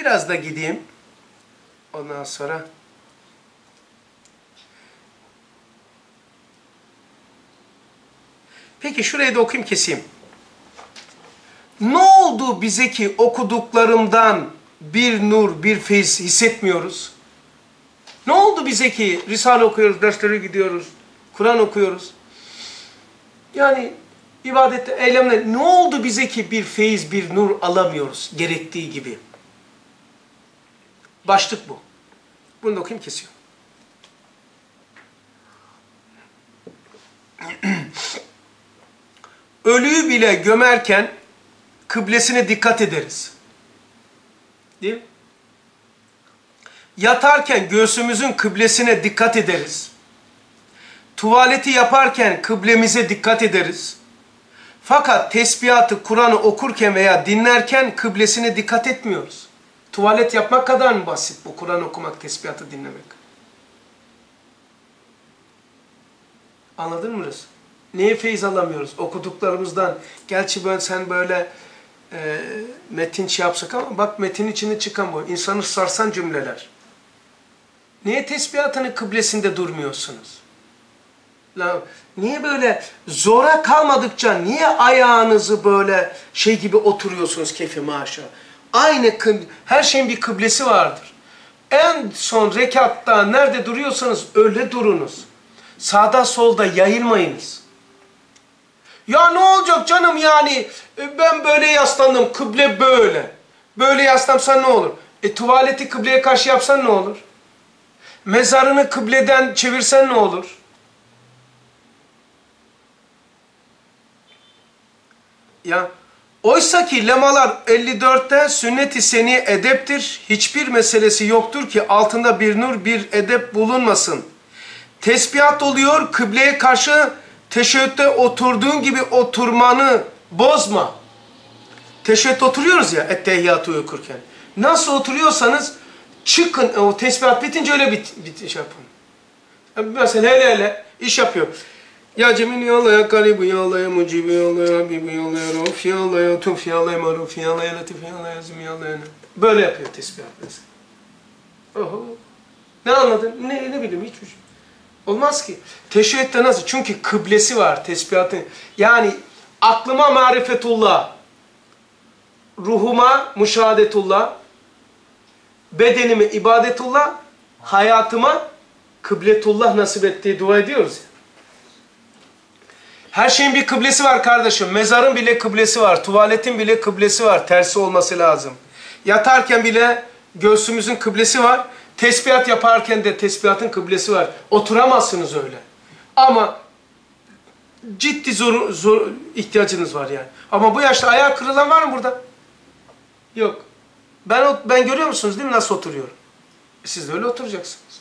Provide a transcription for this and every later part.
Biraz da gideyim. Ondan sonra Peki şurayı da okuyayım keseyim. Ne oldu bize ki okuduklarımdan bir nur, bir feyiz hissetmiyoruz? Ne oldu bize ki Risale okuyoruz, derslere gidiyoruz, Kur'an okuyoruz? Yani ibadette, eylemde ne oldu bize ki bir feyiz, bir nur alamıyoruz gerektiği gibi? Başlık bu. Bunu da okuyayım kesiyor. Ölüyü bile gömerken kıblesine dikkat ederiz. Değil mi? Yatarken göğsümüzün kıblesine dikkat ederiz. Tuvaleti yaparken kıblemize dikkat ederiz. Fakat tesbihatı, Kur'an'ı okurken veya dinlerken kıblesine dikkat etmiyoruz. Tuvalet yapmak kadar mı basit bu Kur'an okumak, tesbihatı dinlemek? Anladın mı Resul? Neye feyiz alamıyoruz? Okuduklarımızdan. Gerçi ben sen böyle e, metin şey yapsak ama bak metin içinde çıkan bu. İnsanı sarsan cümleler. Niye tesbihatının kıblesinde durmuyorsunuz? La, niye böyle zora kalmadıkça niye ayağınızı böyle şey gibi oturuyorsunuz keyfi maşa? Aynı her şeyin bir kıblesi vardır. En son rekatta nerede duruyorsanız öyle durunuz. Sağda solda yayılmayınız. Ya ne olacak canım yani e, ben böyle yaslandım kıble böyle. Böyle yaslansam ne olur? E tuvaleti kıbleye karşı yapsan ne olur? Mezarını kıbleden çevirsen ne olur? Ya oysa ki lemalar 54'te sünnet-i seni edeptir. Hiçbir meselesi yoktur ki altında bir nur bir edep bulunmasın. Tesbihat oluyor kıbleye karşı teşebbütte oturduğun gibi oturmanı bozma. Teşebbüt oturuyoruz ya ettehiyyatı okurken. Nasıl oturuyorsanız çıkın o tesbihat bitince öyle bit, bit şey yapın. Mesela hele hele iş yapıyor. Ya Cemil ya Allah ya Garibu ya Allah ya Mucibu ya Allah ya Habibu ya Allah ya Rauf ya Allah ya Tuf ya Allah ya Maruf ya Allah ya Latif ya Allah ya Azim ya Allah ya Böyle yapıyor mesela. Oho. Ne anladın? Ne, ne bileyim hiçbir şey. Olmaz ki. Teşebbütte nasıl? Çünkü kıblesi var tesbihatın. Yani aklıma marifetullah, ruhuma müşahadetullah, bedenime ibadetullah, hayatıma kıbletullah nasip ettiği dua ediyoruz. Ya. Her şeyin bir kıblesi var kardeşim. Mezarın bile kıblesi var. Tuvaletin bile kıblesi var. Tersi olması lazım. Yatarken bile göğsümüzün kıblesi var. Tesbihat yaparken de tesbihatın kıblesi var. Oturamazsınız öyle. Ama ciddi zor, zor ihtiyacınız var yani. Ama bu yaşta ayağı kırılan var mı burada? Yok. Ben ben görüyor musunuz değil mi nasıl oturuyorum? Siz de öyle oturacaksınız.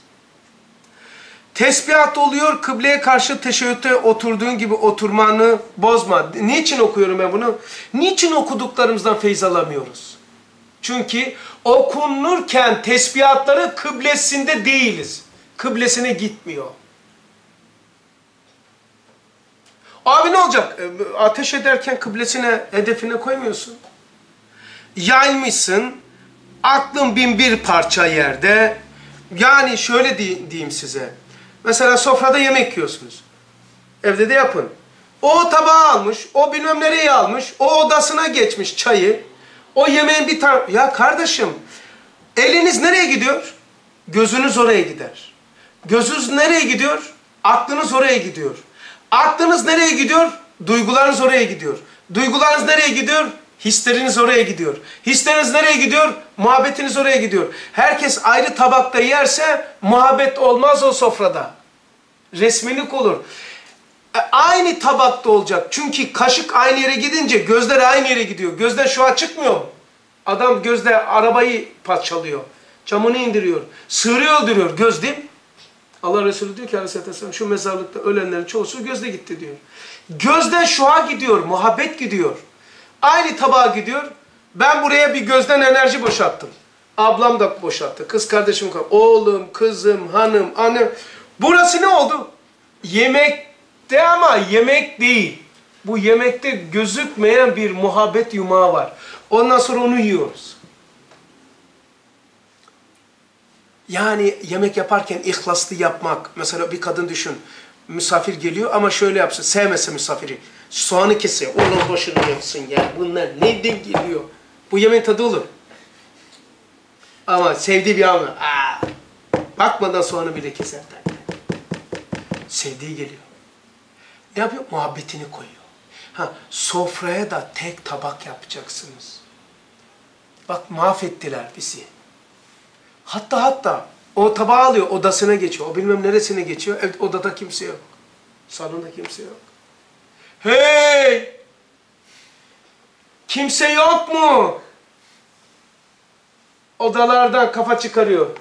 Tesbihat oluyor, kıbleye karşı teşebbüte oturduğun gibi oturmanı bozma. Niçin okuyorum ben bunu? Niçin okuduklarımızdan feyiz alamıyoruz? Çünkü okunurken tesbihatları kıblesinde değiliz. Kıblesine gitmiyor. Abi ne olacak? E, ateş ederken kıblesine, hedefine koymuyorsun. Yaymışsın, aklın bin bir parça yerde. Yani şöyle diyeyim size. Mesela sofrada yemek yiyorsunuz. Evde de yapın. O tabağı almış, o bilmem nereye almış, o odasına geçmiş çayı. O yemeğin bir tane... Ya kardeşim, eliniz nereye gidiyor? Gözünüz oraya gider. Gözünüz nereye gidiyor? Aklınız oraya gidiyor. Aklınız nereye gidiyor? Duygularınız oraya gidiyor. Duygularınız nereye gidiyor? Hisleriniz oraya gidiyor. Hisleriniz nereye gidiyor? Muhabbetiniz oraya gidiyor. Herkes ayrı tabakta yerse muhabbet olmaz o sofrada. Resmilik olur. E, aynı tabakta olacak. Çünkü kaşık aynı yere gidince gözler aynı yere gidiyor. Gözden şu an çıkmıyor? Adam gözde arabayı parçalıyor. Camını indiriyor. Sığırı öldürüyor. Göz değil? Allah Resulü diyor ki aleyhissalatü vesselam şu mezarlıkta ölenlerin çoğusu gözde gitti diyor. Gözden şuha gidiyor. Muhabbet gidiyor. Aynı tabağa gidiyor. Ben buraya bir gözden enerji boşalttım. Ablam da boşalttı. Kız kardeşim, oğlum, kızım, hanım, annem. Burası ne oldu? Yemekte ama yemek değil. Bu yemekte gözükmeyen bir muhabbet yumağı var. Ondan sonra onu yiyoruz. Yani yemek yaparken ihlaslı yapmak. Mesela bir kadın düşün. Misafir geliyor ama şöyle yapsın. Sevmese misafiri. Soğanı kesiyor. Onun başını yapsın ya. Bunlar neden geliyor? Bu yemeğin tadı olur. Ama sevdiği bir anla. Aa, bakmadan soğanı bile keser. Sevdiği geliyor. Ne yapıyor? Muhabbetini koyuyor. Ha, sofraya da tek tabak yapacaksınız. Bak mahvettiler bizi. Hatta hatta o tabağı alıyor odasına geçiyor. O bilmem neresine geçiyor. Evet, odada kimse yok. Salonda kimse yok. Hey! Kimse yok mu? Odalardan kafa çıkarıyor.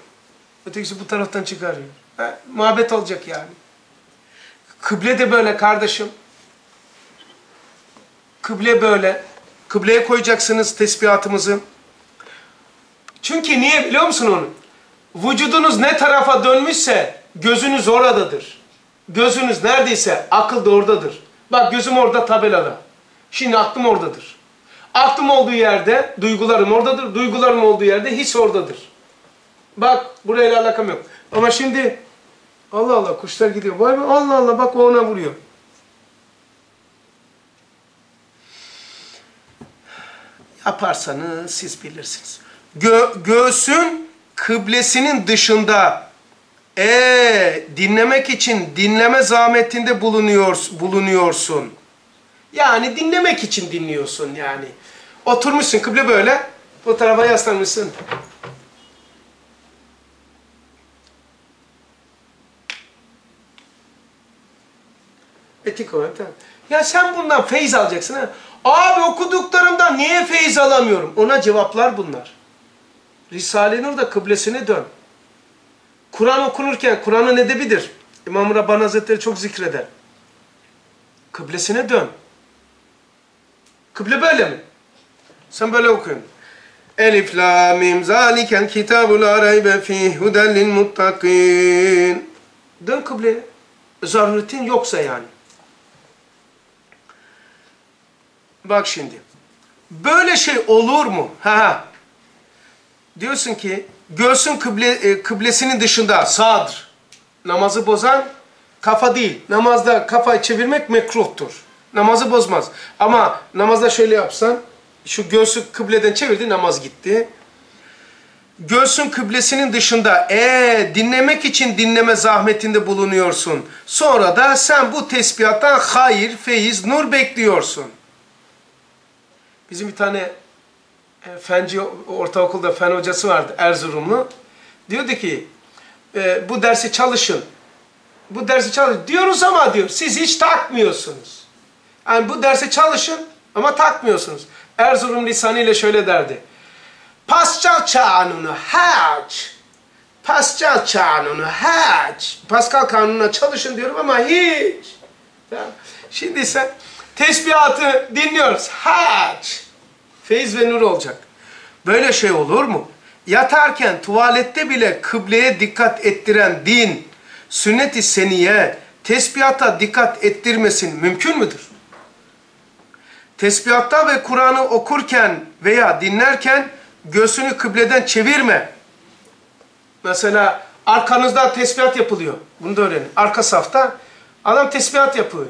Ötekisi bu taraftan çıkarıyor. Ha, muhabbet olacak yani. Kıble de böyle kardeşim. Kıble böyle. Kıbleye koyacaksınız tesbihatımızı. Çünkü niye biliyor musun onu? Vücudunuz ne tarafa dönmüşse gözünüz oradadır. Gözünüz neredeyse akıl da oradadır. Bak gözüm orada tabelada. Şimdi aklım oradadır. Aklım olduğu yerde duygularım oradadır. Duygularım olduğu yerde his oradadır. Bak burayla alakam yok. Ama şimdi Allah Allah kuşlar gidiyor. Vay be Allah Allah bak o ona vuruyor. Yaparsanız siz bilirsiniz. Gö göğsün kıblesinin dışında ee, dinlemek için dinleme zahmetinde bulunuyor, bulunuyorsun. Yani dinlemek için dinliyorsun yani. Oturmuşsun kıble böyle, bu tarafa yaslanmışsın. Etik olarak tamam. Ya sen bundan feyiz alacaksın ha. Abi okuduklarımdan niye feyiz alamıyorum? Ona cevaplar bunlar. Risale-i Nur'da kıblesine dön. Kur'an okunurken Kur'an'ın edebidir. İmam Rabbani Hazretleri çok zikreder. Kıblesine dön. Kıble böyle mi? Sen böyle okuyun. Elif la mim zalikel kitabul la raybe fih huden lil muttakin. Dön kıbleye. Zaruretin yoksa yani. Bak şimdi. Böyle şey olur mu? Ha ha. Diyorsun ki göğsün kıble, e, kıblesinin dışında sağdır. Namazı bozan kafa değil. Namazda kafayı çevirmek mekruhtur. Namazı bozmaz. Ama namazda şöyle yapsan şu göğsü kıbleden çevirdi namaz gitti. Göğsün kıblesinin dışında ee, dinlemek için dinleme zahmetinde bulunuyorsun. Sonra da sen bu tesbihattan hayır, feyiz, nur bekliyorsun. Bizim bir tane e, fenci ortaokulda fen hocası vardı Erzurumlu. Diyordu ki e, bu dersi çalışın. Bu dersi çalışın. Diyoruz ama diyor siz hiç takmıyorsunuz. Yani bu dersi çalışın ama takmıyorsunuz. Erzurum lisanıyla şöyle derdi. Pascal kanunu hac. Pascal kanunu hac. Pascal kanununa çalışın diyorum ama hiç. Ya, şimdi sen tesbihatı dinliyoruz. Hac. Feyiz ve nur olacak. Böyle şey olur mu? Yatarken tuvalette bile kıbleye dikkat ettiren din, sünnet-i seniye, tesbihata dikkat ettirmesin mümkün müdür? Tesbihatta ve Kur'an'ı okurken veya dinlerken göğsünü kıbleden çevirme. Mesela arkanızda tesbihat yapılıyor. Bunu da öğrenin. Arka safta adam tesbihat yapıyor.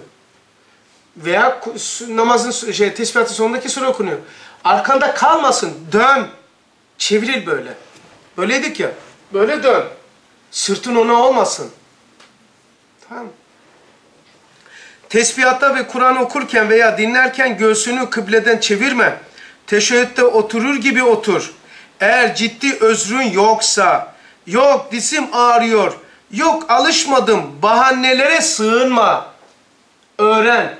Veya namazın şey, tesbihatın sonundaki sure okunuyor. Arkanda kalmasın. Dön. Çeviril böyle. Böyleydik ya. Böyle dön. Sırtın ona olmasın. Tamam Tesbihatta ve Kur'an okurken veya dinlerken göğsünü kıbleden çevirme. Teşehhütte oturur gibi otur. Eğer ciddi özrün yoksa, yok dizim ağrıyor, yok alışmadım, bahanelere sığınma. Öğren.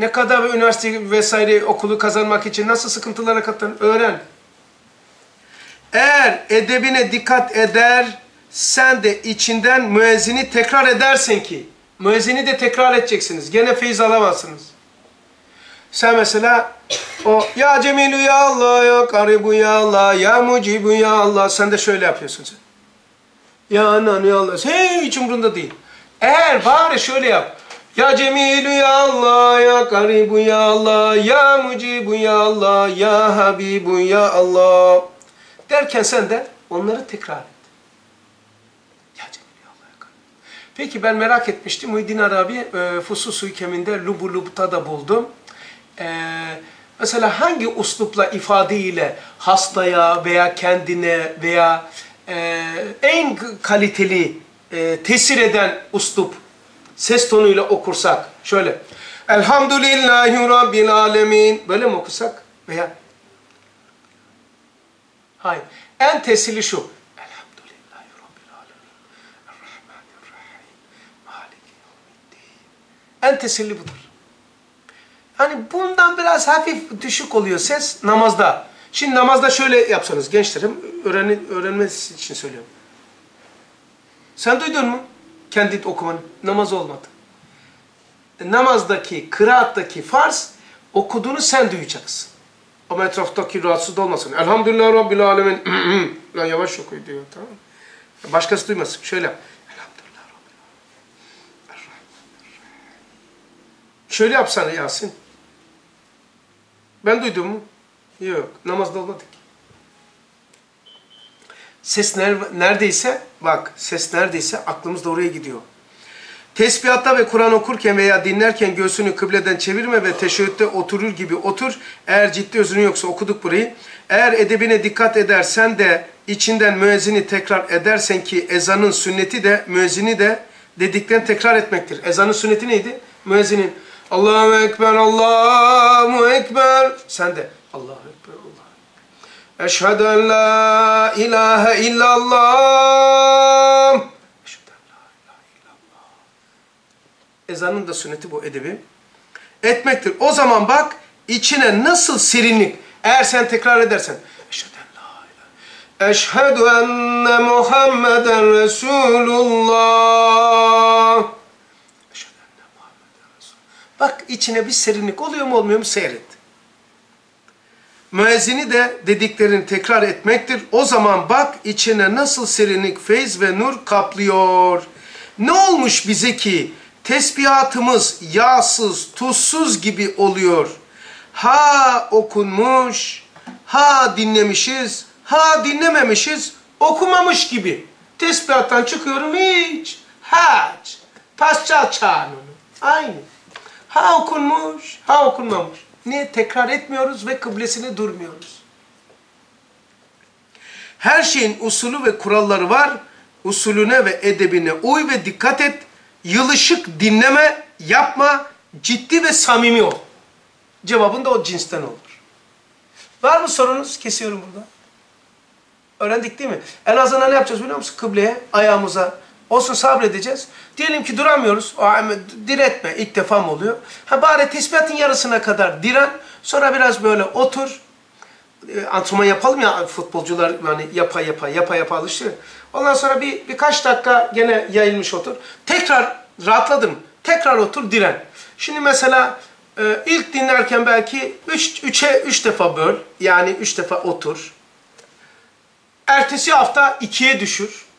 Ne kadar üniversite vesaire okulu kazanmak için nasıl sıkıntılara katlan öğren. Eğer edebine dikkat eder, sen de içinden müezzini tekrar edersin ki, müezzini de tekrar edeceksiniz. Gene feyiz alamazsınız. Sen mesela o ya Cemilu ya Allah ya Karibu ya Allah ya Mucibu ya Allah sen de şöyle yapıyorsun sen. Ya Anan ya Allah. Hey hiç umrunda değil. Eğer bari şöyle yap. Ya Cemilü ya Allah, ya Karibu ya Allah, ya Mucibu ya Allah, ya Habibu ya Allah. Derken sen de onları tekrar et. Ya Cemilü ya Allah, ya Karibu. Peki ben merak etmiştim. Muhyiddin Arabi e, Fusus Hükemi'nde Lubu Lub'ta da buldum. E, mesela hangi uslupla ifadeyle hastaya veya kendine veya e, en kaliteli e, tesir eden uslup ses tonuyla okursak şöyle Elhamdülillahi Rabbil Alemin böyle mi okusak veya hayır en tesirli şu Elhamdülillahi Rabbil Alemin en tesirli budur. Hani bundan biraz hafif düşük oluyor ses namazda. Şimdi namazda şöyle yapsanız gençlerim öğren öğrenmesi için söylüyorum. Sen duydun mu? Kendi okumanı. Namaz olmadı. Namazdaki, kıraattaki farz okuduğunu sen duyacaksın. Ama etraftaki rahatsız olmasın. Elhamdülillah Rabbil Alemin. Lan yavaş oku diyor tamam? Başkası duymasın. Şöyle yap. Elhamdülillah Rabbil Alemin. Şöyle yapsana Yasin. Ben duydum mu? Yok. Namazda olmadı ki. Ses neredeyse, bak ses neredeyse aklımız da oraya gidiyor. Tesbihatta ve Kur'an okurken veya dinlerken göğsünü kıbleden çevirme ve teşehhütte oturur gibi otur. Eğer ciddi özrün yoksa okuduk burayı. Eğer edebine dikkat edersen de içinden müezzini tekrar edersen ki ezanın sünneti de müezzini de dedikten tekrar etmektir. Ezanın sünneti neydi? Müezzinin Allahu Ekber, Allahu Ekber. Sen de Allahu Ekber, Eşhedü en la ilahe illallah. Ezanın da sünneti bu edebi. Etmektir. O zaman bak içine nasıl serinlik. Eğer sen tekrar edersen. Eşhedü en la ilahe. Eşhedü enne Muhammeden Resulullah. Bak içine bir serinlik oluyor mu olmuyor mu seyret. Müezzini de dediklerini tekrar etmektir. O zaman bak içine nasıl serinlik, feyz ve nur kaplıyor. Ne olmuş bize ki tesbihatımız yağsız, tuzsuz gibi oluyor. Ha okunmuş, ha dinlemişiz, ha dinlememişiz, okumamış gibi. Tesbihattan çıkıyorum hiç, haç, pasça çağınını. Aynı. Ha okunmuş, ha okunmamış. Niye? Tekrar etmiyoruz ve kıblesini durmuyoruz. Her şeyin usulü ve kuralları var. Usulüne ve edebine uy ve dikkat et. Yılışık dinleme, yapma, ciddi ve samimi ol. Cevabın da o cinsten olur. Var mı sorunuz? Kesiyorum burada. Öğrendik değil mi? En azından ne yapacağız biliyor musun? Kıbleye, ayağımıza, Olsun sabredeceğiz. Diyelim ki duramıyoruz. Diretme. ilk defa mı oluyor? Ha bari tesbihatın yarısına kadar diren. Sonra biraz böyle otur. E, antrenman yapalım ya futbolcular yani yapa yapa yapa yapa alışıyor. Ondan sonra bir birkaç dakika gene yayılmış otur. Tekrar rahatladım. Tekrar otur diren. Şimdi mesela e, ilk dinlerken belki 3 üç, 3'e 3 defa böl. Yani 3 defa otur. Ertesi hafta 2'ye düşür.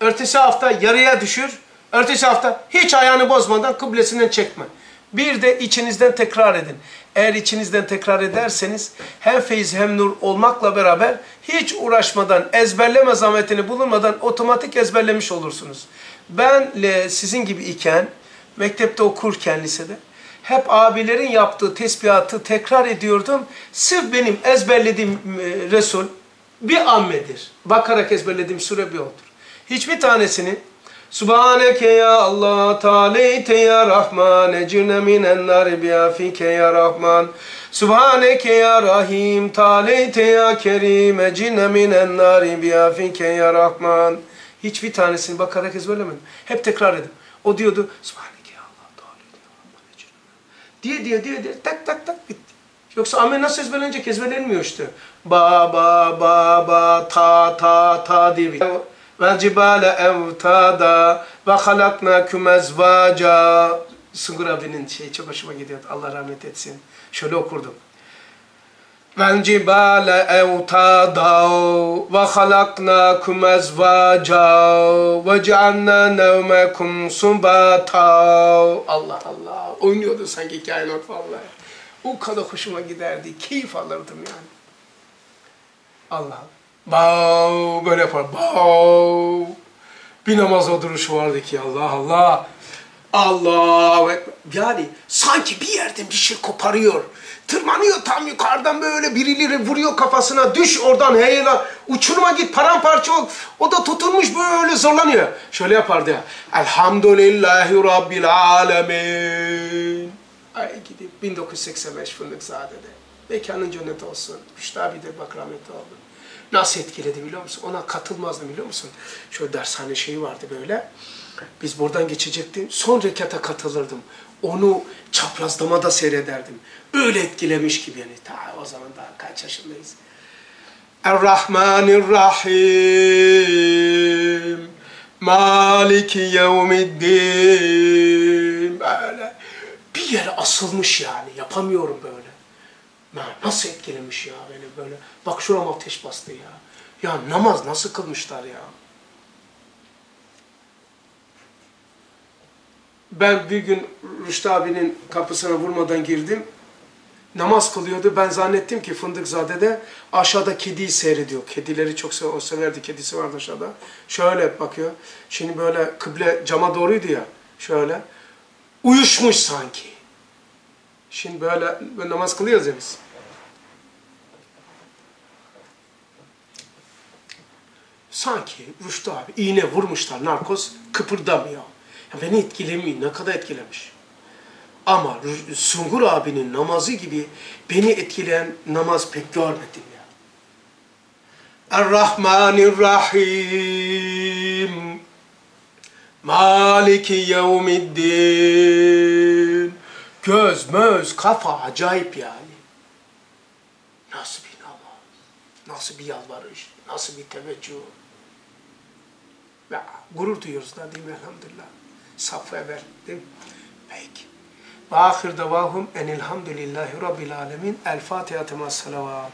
Ertesi hafta yarıya düşür. Ertesi hafta hiç ayağını bozmadan kıblesinden çekme. Bir de içinizden tekrar edin. Eğer içinizden tekrar ederseniz hem feyiz hem nur olmakla beraber hiç uğraşmadan, ezberleme zahmetini bulunmadan otomatik ezberlemiş olursunuz. Ben sizin gibi iken, mektepte okurken lisede hep abilerin yaptığı tesbihatı tekrar ediyordum. Sırf benim ezberlediğim e, Resul bir ammedir. Bakarak ezberlediğim sure bir odur. Hiçbir tanesini Subhaneke ya Allah, Teala'te ya Rahman, ecirne minen nar biafike ya Rahman. Subhaneke ya Rahim, Teala'te ya Kerim, ecirne minen nar biafike ya Rahman. Hiçbir tanesini bakarak ezberlemedim. Hep tekrar edin. O diyordu, Subhaneke ya Allah, Teala'te ya Rahman, ecirne diye diye diye diye tak tak tak bitti. Yoksa amen nasıl ezberlenecek? Ezberlenmiyor işte. Ba ba ba ba ta ta ta diye bir ve cibale evtada ve halaknakum ezvaca. Sungur abinin şeyi çok hoşuma gidiyor. Allah rahmet etsin. Şöyle okurdum. Vel cibale evtada ve halaknakum ezvaca ve cealna nevmekum subata. Allah Allah. Oynuyordu sanki kainat vallahi. O kadar hoşuma giderdi. Keyif alırdım yani. Allah Allah. Bav böyle yapar. Bav. Bir namaz o duruş vardı ki Allah Allah. Allah yani sanki bir yerden bir şey koparıyor. Tırmanıyor tam yukarıdan böyle birileri vuruyor kafasına. Düş oradan heyla. Uçuruma git paramparça ol. O da tutulmuş böyle zorlanıyor. Şöyle yapardı ya. Elhamdülillahi Rabbil Alemin. Ay gidip 1985 Fındıkzade'de. Mekanın cennet olsun. Müştah abidir bak rahmetli oldu. Nasıl etkiledi biliyor musun? Ona katılmazdım biliyor musun? Şöyle dershane şeyi vardı böyle. Biz buradan geçecektik. Son rekata katılırdım. Onu çaprazlamada seyrederdim. Öyle etkilemiş ki beni. Ta o zaman daha kaç yaşındayız. Er-Rahmanir-Rahim Maliki yevmiddin Böyle bir yere asılmış yani. Yapamıyorum böyle. Ya nasıl etkilemiş ya beni böyle. Bak şuram ateş bastı ya. Ya namaz nasıl kılmışlar ya. Ben bir gün Rüştü abinin kapısına vurmadan girdim. Namaz kılıyordu. Ben zannettim ki Fındıkzade'de aşağıda kediyi seyrediyor. Kedileri çok sever, o severdi. Kedisi vardı aşağıda. Şöyle bakıyor. Şimdi böyle kıble cama doğruydu ya. Şöyle. Uyuşmuş sanki. Şimdi böyle, böyle namaz kılıyoruz ya biz. Sanki Rüştü abi iğne vurmuşlar narkoz kıpırdamıyor. Ya beni etkilemiyor. Ne kadar etkilemiş. Ama Sungur abinin namazı gibi beni etkileyen namaz pek görmedim ya. Er-Rahmanir-Rahim Maliki yevmiddin Göz, möz, kafa acayip yani. Nasıl bir namaz, nasıl bir yalvarış, nasıl bir teveccüh. Ya, gurur duyuyoruz da değil mi elhamdülillah. Safı evvel değil mi? Peki. Ve ahir davahum enilhamdülillahi rabbil alemin. El Fatiha temas salavat.